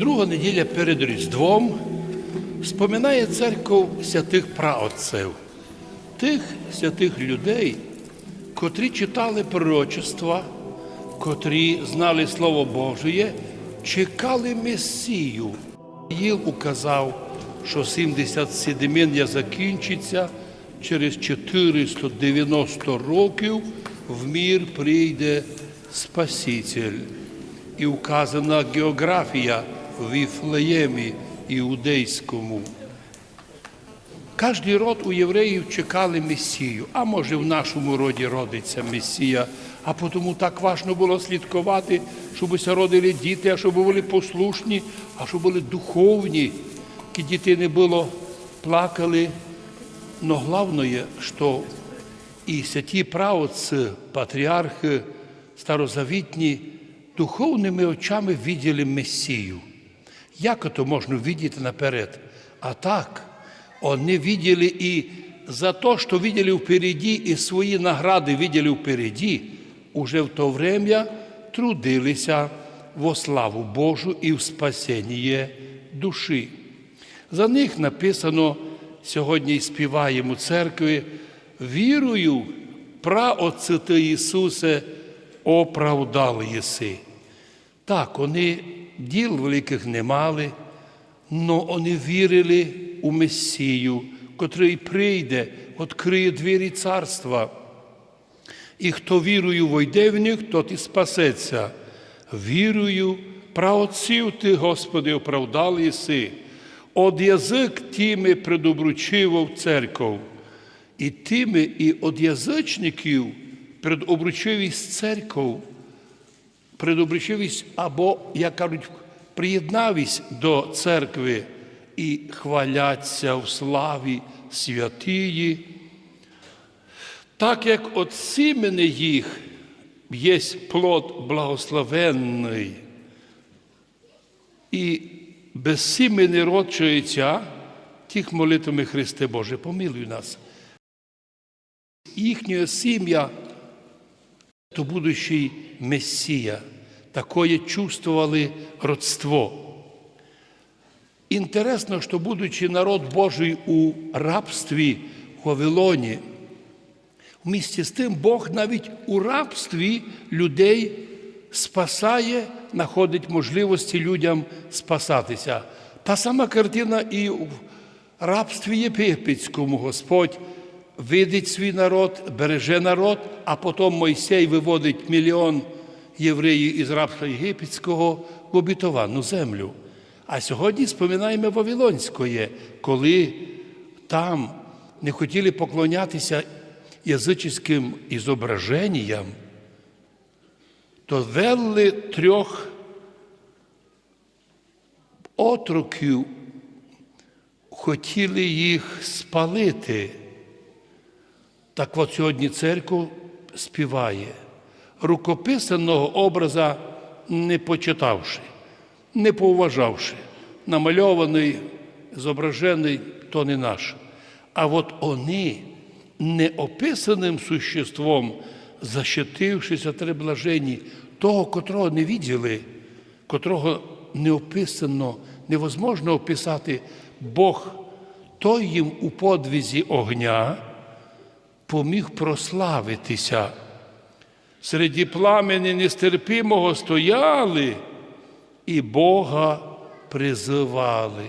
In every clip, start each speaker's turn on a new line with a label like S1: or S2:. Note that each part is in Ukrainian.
S1: Друга неділя перед Різдвом споминає церков святих праотців, тих святих людей, котрі читали пророчества, котрі знали Слово Божє, чекали Месію. Їл указав, що 77 закінчиться, через 490 років в мір прийде Спаситель. І указана географія Віфлеємі іудейському. Кожний род у євреїв чекали Месію, а може в нашому роді родиться Месія, а тому так важно було слідкувати, щоб се родили діти, а щоб були послушні, а щоб були духовні. Кі діти не було, плакали. Но главное, що і святі правоці, патріархи старозавітні, духовними очами виділи Месію. Як це можна видіти наперед? А так, вони виділи і за те, що виділи впереді, і свої награди виділи впереді, уже в то время трудилися во славу Божу і в спасіння душі. За них написано сьогодні і співаємо церкві, вірую, праотце Ісусе, оправдали єси. Так, вони діл великих не мали, але вони вірили у Месію, котрий прийде, відкриє двері царства. І хто вірою войде в них, тот і спасеться. Вірую, праотців ти, Господи, оправдали єси. Од язик тими предобручивав церков, і тими і од язичників предобручивість церков, предобручивість або, як кажуть, приєднавість до церкви і хваляться в славі святії. Так як от сімени їх є плод благословенний, і без сімени родчується, тих молитвами Христе Боже, помилуй нас. Їхня сім'я то будущий Месія, такое чувствовали родство. Інтересно, що будучи народ Божий у рабстві в Вавилоні, вмісті з тим Бог навіть у рабстві людей спасає, знаходить можливості людям спасатися. Та сама картина і в рабстві єгипетському Господь видить свій народ, береже народ, а потім Мойсей виводить мільйон євреїв із рабства єгипетського в обітовану землю. А сьогодні споминаємо Вавилонське, коли там не хотіли поклонятися язичським ізображенням, то вели трьох отроків, хотіли їх спалити. Так от сьогодні церква співає, рукописаного образа не почитавши, не поважавши, намальований, зображений, то не наш. А от вони неописаним существом, защитившися блажені, того, котрого не виділи, котрого не описано, невозможно описати, Бог той їм у подвізі огня поміг прославитися. Середі пламені нестерпимого стояли і Бога призивали.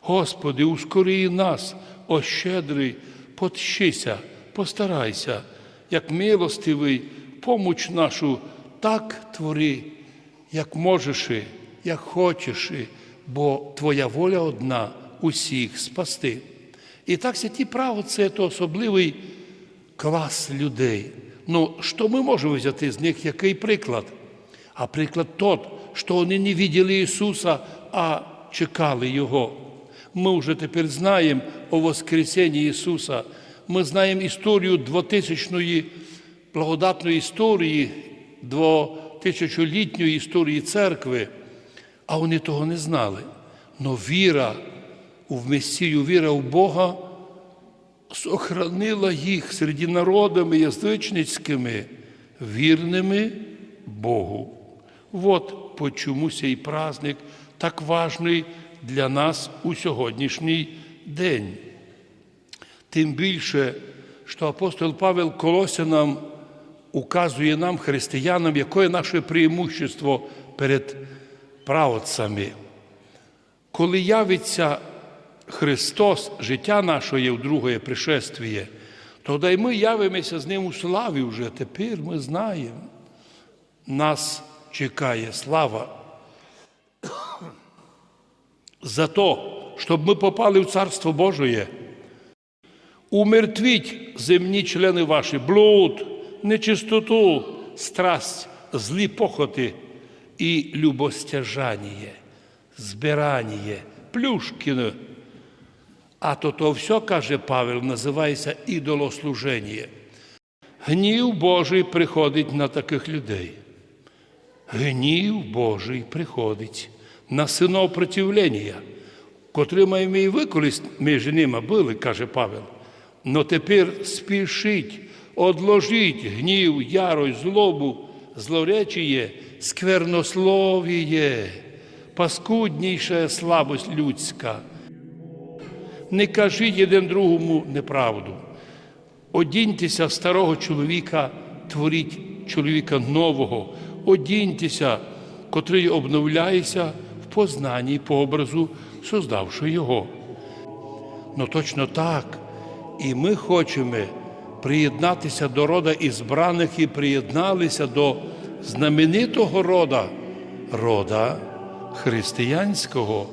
S1: Господи, ускорій нас, о щедрий, потщися, постарайся, як милостивий, помуч нашу так твори, як можеш, як хочеш, бо Твоя воля одна усіх спасти. І так святі право це то особливий клас людей. Ну, що ми можемо взяти з них, який приклад? А приклад тот, що вони не виділи Ісуса, а чекали Його. Ми вже тепер знаємо о Воскресенні Ісуса. Ми знаємо історію двотисячної благодатної історії, двотисячолітньої історії церкви, а вони того не знали. Но віра в Месію, віра в Бога сохранила їх серед народами язичницькими, вірними Богу. От почому цей праздник так важний для нас у сьогоднішній день. Тим більше, що апостол Павел Колосянам указує нам, християнам, яке наше преимущество перед правоцями. Коли явиться Христос, життя наше є в друге пришествіє, тоді й ми явимося з Ним у славі вже. Тепер ми знаємо. Нас чекає слава. За то, щоб ми попали в Царство Божие, умертвіть земні члени ваші, блуд, нечистоту, страсть, злі похоти і любостяжання, збирання, плюшкіно. А то то все, каже Павел, називається ідолослуження. Гнів Божий приходить на таких людей. Гнів Божий приходить на синов противлення, котрими і ви між ними були, каже Павел. Но тепер спішіть, одложіть гнів, ярость, злобу, злоречіє, сквернословіє, паскудніша слабость людська. Не кажіть один другому неправду. Одіньтеся старого чоловіка, творіть чоловіка нового, одіньтеся, котрий обновляється в познанні по образу, создавши його. Ну точно так. І ми хочемо приєднатися до рода ізбраних і приєдналися до знаменитого рода, рода християнського.